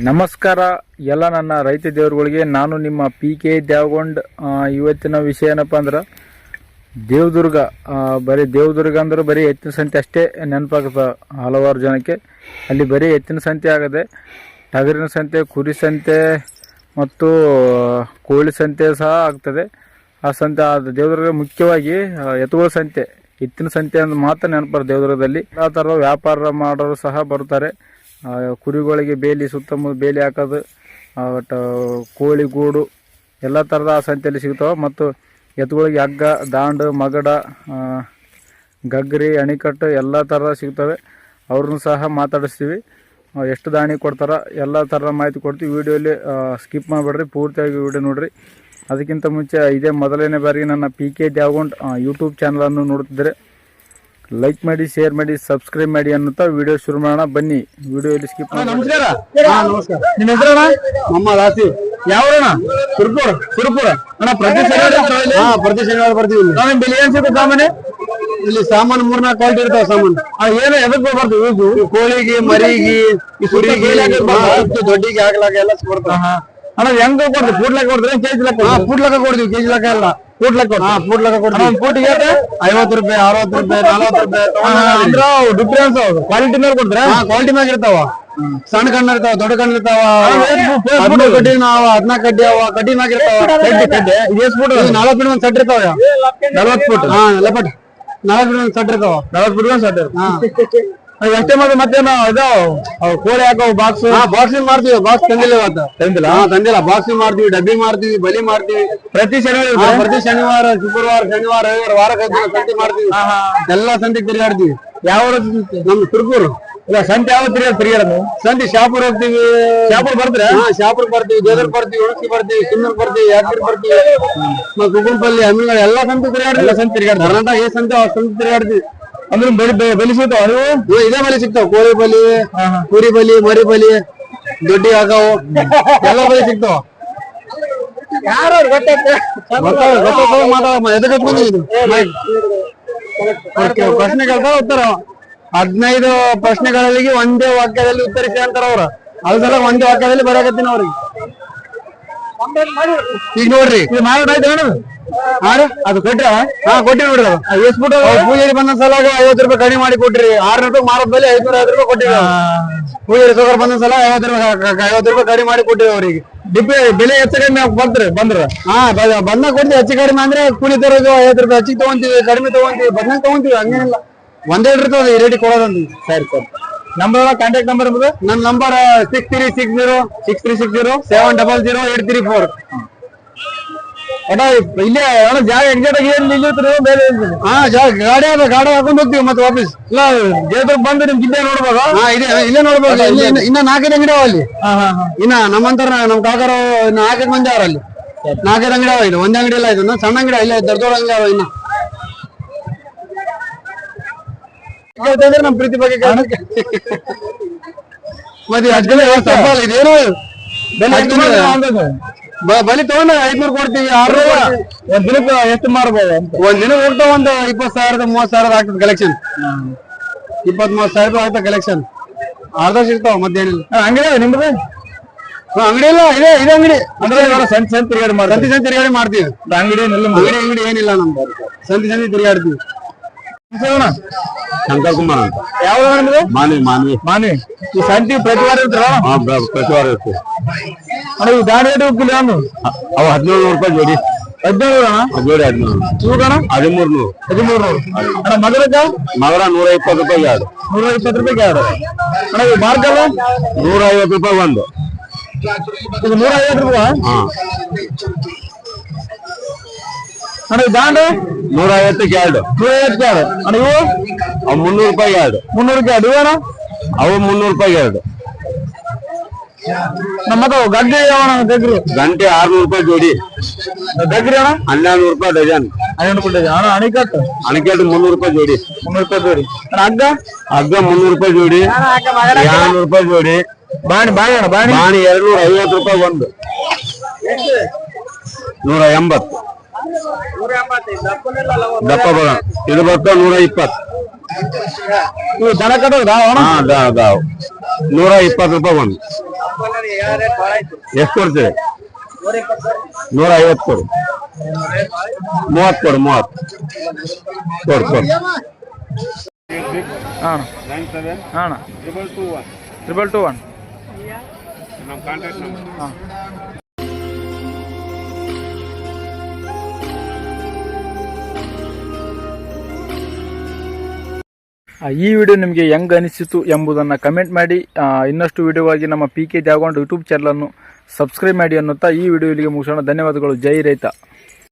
ನಮಸ್ಕಾರ, ಎಲ್ಲ ನನ್ನ ರೈತ ದೇವರುಗಳಿಗೆ. ನಾನು ನಿಮ್ಮ ಪಿ ಕೆ ದೇವಗೊಂಡ್ ಇವತ್ತಿನ ವಿಷಯ ಏನಪ್ಪ ಅಂದ್ರೆ, ದೇವದುರ್ಗ ಬರೀ ದೇವದುರ್ಗ ಅಂದ್ರೆ ಬರೀ ಎತ್ತಿನ ಸಂತೆ ಅಷ್ಟೇ ನೆನಪಾಗುತ್ತೆ ಹಲವಾರು ಜನಕ್ಕೆ. ಅಲ್ಲಿ ಬರೀ ಎತ್ತಿನ ಸಂತೆ ಆಗದೆ, ಟಗರಿನ ಸಂತೆ, ಕುರಿ ಸಂತೆ ಮತ್ತು, ಕೋಳಿ ಸಂತೆ ಸಹ ಆಗ್ತದೆ. ಆ ಸಂತೆ, ಆ ದೇವದುರ್ಗ ಮುಖ್ಯವಾಗಿ ಎತ್ತುಗಳ ಸಂತೆ, ಎತ್ತಿನ ಸಂತೆ ಅಂದ್ರೆ ಮಾತ್ರ ನೆನಪಾರ ದೇವದುರ್ಗದಲ್ಲಿ. ಆ ಥರ ವ್ಯಾಪಾರ ಮಾಡೋರು ಸಹ ಬರ್ತಾರೆ ಕುರಿಗಳಿಗೆ ಬೇಲಿ ಸುತ್ತಮುತ್ತ ಬೇಲಿ ಹಾಕೋದು ಒಟ್ಟು ಕೋಳಿ, ಗೂಡು, ಎಲ್ಲ ಥರದ ಆ ಸಂತೆಯಲ್ಲಿ ಸಿಗ್ತಾವೆ. ಮತ್ತು ಎತ್ತುಗಳಿಗೆ ಹಗ್ಗ, ದಾಂಡು, ಮಗಡ ಗಗ್ರಿ, ಅಣಿಕಟ್ಟು ಎಲ್ಲ ಥರದ ಸಿಗ್ತವೆ. ಅವ್ರನ್ನೂ ಸಹ ಮಾತಾಡಿಸ್ತೀವಿ. ಎಷ್ಟು ದಾಣಿ ಕೊಡ್ತಾರೆ ಎಲ್ಲ ಥರದ ಮಾಹಿತಿ ಕೊಡ್ತೀವಿ. ವಿಡಿಯೋಲಿ ಸ್ಕಿಪ್ ಮಾಡಿಬಿಡ್ರಿ. ಪೂರ್ತಿಯಾಗಿ ವೀಡಿಯೋ ನೋಡಿರಿ. ಅದಕ್ಕಿಂತ ಮುಂಚೆ ಇದೇ ಮೊದಲನೇ ಬಾರಿಗೆ ನನ್ನ ಪಿ ಕೆ ದ್ಯಾಗೊಂಡ್ ಯೂಟ್ಯೂಬ್ ಚಾನಲನ್ನು ನೋಡ್ತಿದ್ರೆ ಲೈಕ್ ಮಾಡಿ ಶೇರ್ ಮಾಡಿ ಸಬ್ಸ್ಕ್ರೈಬ್ ಮಾಡಿ ಅನ್ನುತ್ತಾ ವಿಡಿಯೋ ಶುರು ಮಾಡೋಣ. ಬನ್ನಿ. ವಿಡಿಯೋ ಸ್ಕಿಪ್ ನಮಸ್ಕಾರ. ಹಾ ನಮಸ್ಕಾರ. ನಿಮ್ಮ ಹೆಸರಣ್ಣ? ನಮ್ಮ ದಾಸಿ ಯಾವ್ರಣ್ಣ ಸುರ್ಪುರ ಸುರ್ಪುರ ಅಣ್ಣ ಪ್ರತಿ ಶನಿವಾರ ಇಲ್ಲಿ? ಹಾ ಪ್ರತಿ ಶನಿವಾರ ಬರ್ತೀವಿ ಇಲ್ಲಿ. ನಾವೇನ್ ಬೆಲೆ ಏನ್ ಸಿಗುತ್ತೆ ಸಾಮಾನ್ಯ? ಇಲ್ಲಿ ಸಾಮಾನು ಮೂರ್ನಾಲ್ಕು ಕ್ವಾಲಿಟಿ ಇರ್ತಾವ ಸಾಮಾನು ಏನ ಏನು ಎದಕ್ ಬರ್ತೀವಿ? ಈ ಕೋಳಿಗೆ ಮರಿಗೆ ಕುರಿಗೆ. ದೊಡ್ಡಿಗೆ ಹಾಕ್ಲಾಕ ಎಲ್ಲ ಬರ್ತಾವ ಅಣ್ಣ ಹೆಂಗ್ ಕೊಡ್ತೀವಿ ಫುಡ್ ಕೊಡ್ತೀವಿ ಕೊಡ್ತೀರಿ? ಕೆಜಿ ಲೆಕ್ಕ ಹಾ ಫುಡ್ ಲೆಕ್ಕ ಕೊಡ್ತೀವಿ. ಕೆಜಿ ಲೆಕ್ಕ ಎಲ್ಲ ಫುಡ್ ಲೆಕ್ಕ ಹಾ ಕೊಡ್ತೀವಿ. ಒಂದ್ ಫೂಟಿಗೆ ಐವತ್ತು ರೂಪಾಯಿ ಅರವತ್ತು ರೂಪಾಯಿ ನಲವತ್ತು ರೂಪಾಯಿ ಅಂದ್ರ ಡಿಫ್ರೆನ್ಸ್ ಕ್ವಾಲಿಟಿ ಮೇಲೆ ಕೊಡ್ತೀರಾ? ಕ್ವಾಲಿಟಿ ಮ್ಯಾಗ ಇರ್ತಾವ. ಸಣ್ಣ ಕಣ್ಣು ಇರ್ತಾವ ದೊಡ್ಡ ಕಣ್ಣು ಇರ್ತಾವ. ಹದಿಮೂರು ಕಡ್ಡಿ ನಾವ ಹದಿನಾಲ್ಕು ಕಡ್ಡಿ ಅವ ಕಡ್ಡಿ ಮ್ಯಾಗ ಇರ್ತಾವ. ಕಡ್ಡಿ ಕಡ್ಡಿ. ಇದು ಎಷ್ಟು ಫುಟ್ ನಲವತ್ತು ಫೀಟ್ ಒಂದ್ ಸೆಟ್ ಇರ್ತಾವ. ನಲವತ್ತು ಫುಟ್ ಹಾ ನಲವತ್ತು ಫೀಟ್ ಒಂದ್ ಸೆಟ್ ಇರ್ತಾವ. ನಲವತ್ತು ಫುಟ್ ಸೆಟ್ ಹಾ. ಅಷ್ಟೇ ಮತ್ತೆ ಮತ್ತೇನು ಅವು ಕೋಳಿ ಹಾಕೋ ಬಾಕ್ಸ್ ಬಾಕ್ಸಿಂಗ್ ಮಾಡ್ತೀವಿ ಬಾಕ್ಸ್ ತಂದಿಲ್ಲ ಇವತ್ತು. ತಂದಿಲ್ಲ? ತಂದಿಲ್ಲ. ಬಾಕ್ಸಿಂಗ್ ಮಾಡ್ತೀವಿ ಡಬ್ಬಿ ಮಾಡ್ತೀವಿ ಬಲಿ ಮಾಡ್ತೀವಿ. ಪ್ರತಿ ಶನಿವಾರ ಪ್ರತಿ ಶನಿವಾರ ಶುಕ್ರವಾರ ಶನಿವಾರ ರವಿವಾರ ವಾರಕ್ಕೆ ಸಂತೆ ಮಾಡ್ತೀವಿ. ಎಲ್ಲಾ ಸಂತೆ ತಿರುಗಾಡ್ತೀವಿ. ಯಾವ ನಮ್ ತುರ್ಕೂರು. ಇಲ್ಲ ಸಂತೆ ಯಾವ ತಿರುಗಾಡ ತಿರುಗಾಡೋದು ಸಂತೆ ಶಾಪುರ್ ಹೋಗ್ತೀವಿ. ಶಾಪುರ್ ಬರ್ತೀರಾ? ಶಾಪುರ್ ಬರ್ತೀವಿ ದೇದರ್ ಬರ್ತೀವಿ ಉಣಸಿ ಬರ್ತೀವಿ ಕಿನ್ನೂರ್ ಬರ್ತೀವಿ ಯಾದಗಿರಿ ಬರ್ತೀವಿ. ಮತ್ತೆ ಕುಗುಂಪಲ್ಲಿ ಹಮ್ಮಿಗಳು ಎಲ್ಲಾ ಸಂತೆ ತಿರುಗಾಡ್ತೀವಿ. ಸಂತೆ ತಿರುಗಾಡ್ತೀವಿ. ಕರ್ನಾಟಕ ಏ ಸಂತೆ ಆ ಸಂತೆ ತಿರುಗಾಡ್ತೀವಿ. ಅಂದ್ರೆ ಬಲಿ ಬಲಿ ಸಿಗ್ತಾವ ನೀವು ಇದೇ ಬಲಿ ಸಿಗ್ತಾವ. ಕೋಳಿ ಬಲಿ ಕುರಿ ಬಲಿ ಮರಿ ಬಲಿ ದೊಡ್ಡಿ ಹಾಕವು ಎಲ್ಲ ಬಲಿ ಸಿಗ್ತಾವ. ಬಂದಿದ್ದು? ಪ್ರಶ್ನೆ ಕೇಳ್ತಾರ ಉತ್ತರ. ಹದಿನೈದು ಪ್ರಶ್ನೆಗಳಲ್ಲಿ ಒಂದೇ ವಾಕ್ಯದಲ್ಲಿ ಉತ್ತರಿಸಿ ಅಂತಾರ ಅವ್ರ. ಅದ್ರ ಒಂದೇ ವಾಕ್ಯದಲ್ಲಿ ಬರಕತ್ತಿನ ಅವ್ರಿಗೆ. ಈಗ ನೋಡ್ರಿ. ಮಾರಾಟ ಆಯ್ತು? ಅದು ಕೊಟ್ರ? ಹಾ ಕೊಟ್ಟಿವಿ ನೋಡ್ರಿ. ಎಷ್ಟು ಬಿಟ್ಟು ಪೂಜಾರಿ ಬಂದ ಸಲ ಐವತ್ತು ರೂಪಾಯಿ ಕಡಿಮೆ ಮಾಡಿ ಕೊಟ್ರಿ ಆರ್ನೂರು ರೂಪಾಯಿ ಮಾರದ ಮೇಲೆ ಐದ್ನೂರ ಐವತ್ತು ರೂಪಾಯಿ ಕೊಟ್ಟಿವಿ ಪೂಜಾರಿ ಸೋಕರ್ ಬಂದ ಸಲ ಐವತ್ತು ರೂಪಾಯಿ ಐವತ್ತು ರೂಪಾಯಿ ಕಡಿಮೆ ಮಾಡಿ ಕೊಟ್ಟಿವಿ ಅವ್ರಿಗೆ. ಡಿಪ್ಪೆ ಬೆಲೆ ಹೆಚ್ಚು ಕಡಿಮೆ ಬಂದ್ರೆ ಬಂದ್ರೆ. ಹಾ ಬಂದ ಕೊಡ್ತಿ ಕೊಡ್ತೀವಿ ಹೆಚ್ಚು ಕಡಿಮೆ ಅಂದ್ರೆ ಕೂಲಿ ತರೋದು ಐವತ್ತು ರೂಪಾಯಿ ಹೆಚ್ಚಿಗೆ ತಗೊಂತೀವಿ ಕಡಿಮೆ ತಗೊಂತೀವಿ ಬದನೆ ತಗೊಂತೀವಿ ಹಂಗೇನಿಲ್ಲ. ಒಂದೇ ಇರ್ತದೆ ಈ ರೇಟಿಗೆ ಕೊಡೋದಂತ. ಸರಿ ಸರಿ. ನಂಬರ್ ಕಾಂಟ್ಯಾಕ್ಟ್ ನಂಬರ್ ಎಂಬುದು ನನ್ನ number six three six zero six three six zero seven double zero eight three four ಅಣ್ಣ ಇಲ್ಲೇ ಅಣ್ಣ ಜಾಗ ಎಕ್ಸಾಕ್ಟ್ ಆಗಿ ಏನ್ ನಿಲ್ಲಿರ್ತೀರಿ ಬೇರೆ ಏನ್ ಹಾ ಜಾ- ಗಾಡಿ ಅದ ಗಾಡಿ ಹಾಕೊಂಡ್ ಹೋಗ್ತೀವಿ ಮತ್ತೆ ವಾಪಸ್. ಇಲ್ಲ ದೇವದಾಗ ಬಂದು ನಿಮ್ ಜಿಲ್ಲೆ ಹಾ ಇದೆ ಇಲ್ಲೇ ಇಲ್ಲಿ ಇನ್ನ- ಇನ್ನ ನಾಲ್ಕೈದು ಅಂಗಡಿ ಅವ ಅಲ್ಲಿ. ಇನ್ನ ನಮ್ಮಂತರ ನಮ್ ಕಾಕರ ನಾಲ್ಕೈದು ಮಂದಿ ಅವ್ರ ಅಲ್ಲಿ. ನಾಲ್ಕೈದು ಅಂಗಡಿ ಅವ ಇಲ್ಲಿ ಒಂದ್ ಅಂಗಡಿ ಇಲ್ಲ ಇದು. ಸಣ್ಣ ಅಂಗಡಿ ಇಲ್ಲ ದೊಡ್ಡ ದೊಡ್ಡ ಅಂಗಡಿ ಅವ ಇನ್ನ. ನಮ್ ಪ್ರೀತಿ ಬಗ್ಗೆ ಮತ್ತೆ ಅಷ್ಟ್ ಜನ ವ್ಯವಸ್ಥೆ ಹಬ್ಬ ಅಲ್ಲ, ಇದೇನು ಬೆಲೆ ಬಲಿ ತಗೊಂಡ ಐದ್ನೂರು ಕೊಡ್ತೀವಿ ಆರ್ನೂರು ಕೊಡ್ತೀವಿ. ಒಂದ್ ದಿನಕ್ಕೆ ಎಷ್ಟು ಮಾರ್ಬೋದು ಅಂತ? ಒಂದ್ ದಿನ ಹೋಗ್ತಾ ಒಂದ್ ಇಪ್ಪತ್ ಸಾವಿರದ ಮೂವತ್ ಸಾವಿರದ ಆಗ್ತದೆ ಕಲೆಕ್ಷನ್ ಇಪ್ಪತ್ ಮೂವತ್ ಸಾವಿರ ಆಗ್ತದೆ ಕಲೆಕ್ಷನ್ ಅರ್ಧ ಸಿಗ್ತಾವ ಮತ್ತೇನಿಲ್ಲ. ಅಂಗಡಿ ಅದ ನಿಮ್ದು? ಹಾ, ಅಂಗಡಿ ಇಲ್ಲ ಇದೆ ಇದೆ ಅಂಗಡಿ. ಅಂದ್ರೆ ಇವಾಗ ಸಂತೆ ಸಂತೆ ತಿರುಗಾಡಿ ಮಾಡ್ತಾರೆ ಸಂತಿ ಸಂತಿ ತಿರುಗಾಡಿ ಮಾಡ್ತೀವಿ. ಅಂಗಡಿ ಎಲ್ಲ ಅಂಗಡಿ ಅಂಗಡಿ ಏನಿಲ್ಲ ನಮ್ದು. ಸಂತಿ ಸಂತಿ ತಿರುಗಾಡ್ತೀವಿ. ಶಂಕರ್ ಕುಮಾರ್ ಅಂತ ಯಾವ ನಿಮ್ದು ಮಾನ್ವಿ ಮಾನ್ವಿ ಮಾನಿ ಈ ಸಂತಿ ಪ್ರತಿ ವಾರ ಇರ್ತಾರ ಹಾ ಬ- ಪ್ರತಿ ವಾರ ಇರ್ತದೆ ಅಣ್ಣ ಈ ದಾಡಿ ರೇಟ್ ಹೋಗಿಲ್ಲ ಅನ್ನು ಅವು ಹದಿನೇಳು ನೂರು ರೂಪಾಯಿ ಜೋಡಿ ಹದಿನೇಳು ಅಣ್ಣ ಜೋಡಿ ಹದಿನೇಳು ಇವಾಗ ಹದಿಮೂರು ನೂರು ಹದಿಮೂರು ಅಣ್ಣ ಮಗರಕ್ಕ ಮಗರ ನೂರ ಇಪ್ಪತ್ತು ರೂಪಾಯಿ ಎರಡು ನೂರ ಇಪ್ಪತ್ತು ರೂಪಾಯಿಗೆ ಎರಡು ಅಣ್ಣ ಈ ಮಾರ್ಕಲ್ಲ ನೂರ ಐವತ್ತು ರೂಪಾಯಿ ಒಂದು ಇದು ನೂರ ಐವತ್ತು ರೂಪಾಯಿ ಹಾ ಅಣ್ಣ ಈ ದಾಂಡು ನೂರ ಐವತ್ತಕ್ಕೆ ಎರಡು ನೂರ ಐವತ್ತಕ್ಕೆ ಎರಡು ಅಣ್ಣ ಇವು? ಅವು ಮುನ್ನೂರು ರೂಪಾಯಿ ಎರಡು ಮುನ್ನೂರಕ್ಕೆ ಎರಡು ಇವೇನ ಅವು ಮುನ್ನೂರು ರೂಪಾಯಿ ಎರಡು ನಮ್ಮ ಮತ್ತೆ ಅಣ್ಣ ಯಾವಣ ಗಗ್ರಿ. ಗಂಟೆ ಆರ್ನೂರು ರೂಪಾಯಿ ಜೋಡಿ. ದಗ್ರಿ ಅಣ್ಣ? ಹನ್ನೆರಡು ರೂಪಾಯಿ ಡಜನ್. ಹನ್ನೆರಡು ಡಜನ್. ಅಣ್ಣ ಅಣಿಕಟ್ಟು? ಅಣಕೆಟ್ಟು ಮುನ್ನೂರು ರೂಪಾಯಿ ಜೋಡಿ. ಮುನ್ನೂರು ರೂಪಾಯಿ ಜೋಡಿ. ಅಗ್ಗ ಹಗ್ಗ? ಹಗ್ಗ ಮುನ್ನೂರು ರೂಪಾಯಿ ಜೋಡಿ. ಎರಡ್ನೂರು ರೂಪಾಯಿ ಜೋಡಿ. ಬಾಣಿ ಬಾಣಿ ಅಣ್ಣ ಬಾಣಿ. ಬಾಣಿ ಎರಡು ನೂರ ಐವತ್ತು ರೂಪಾಯಿ ಒಂದು. ನೂರ ಎಂಬತ್ತು. ದಪ್ಪ ಬರ ಇದು ಬರ್ತಾವ ನೂರ ಇಪ್ಪತ್ತು. ಇವು ದನ ಕಟ್ಟೋದು ಅಣ್ಣ? ಹಾ ಅದಾವ ಅದಾವ ನೂರ ಇಪ್ಪತ್ತು ರೂಪಾಯಿ ಒಂದು. ಎಷ್ಟು ಕೊಡ್ತೀರಿ? ನೂರ ಐವತ್ತು ಕೊಡು. ಮೂವತ್ತು ಕೊಡು ಮೂವತ್ತು. ಕೊಡು ಕೊಡು. ಹಾಂ ಹಾಂ ನಮ್ಮ ಟು ನಂಬರ್ ಹಾಂ. ಈ ವಿಡಿಯೋ ನಿಮಗೆ ಹೆಂಗೆ ಅನಿಸಿತು ಎಂಬುದನ್ನು ಕಮೆಂಟ್ ಮಾಡಿ. ಇನ್ನಷ್ಟು ವಿಡಿಯೋಗಾಗಿ ನಮ್ಮ ಪಿ ಕೆ ಜಾಗೊಂಡು ಯೂಟ್ಯೂಬ್ ಚಾನಲನ್ನು ಸಬ್ಸ್ಕ್ರೈಬ್ ಮಾಡಿ ಅನ್ನುತ್ತಾ ಈ ವಿಡಿಯೋ ಇಲ್ಲಿಗೆ ಮುಗಿಸೋಣ. ಧನ್ಯವಾದಗಳು. ಜೈ ರೈತ.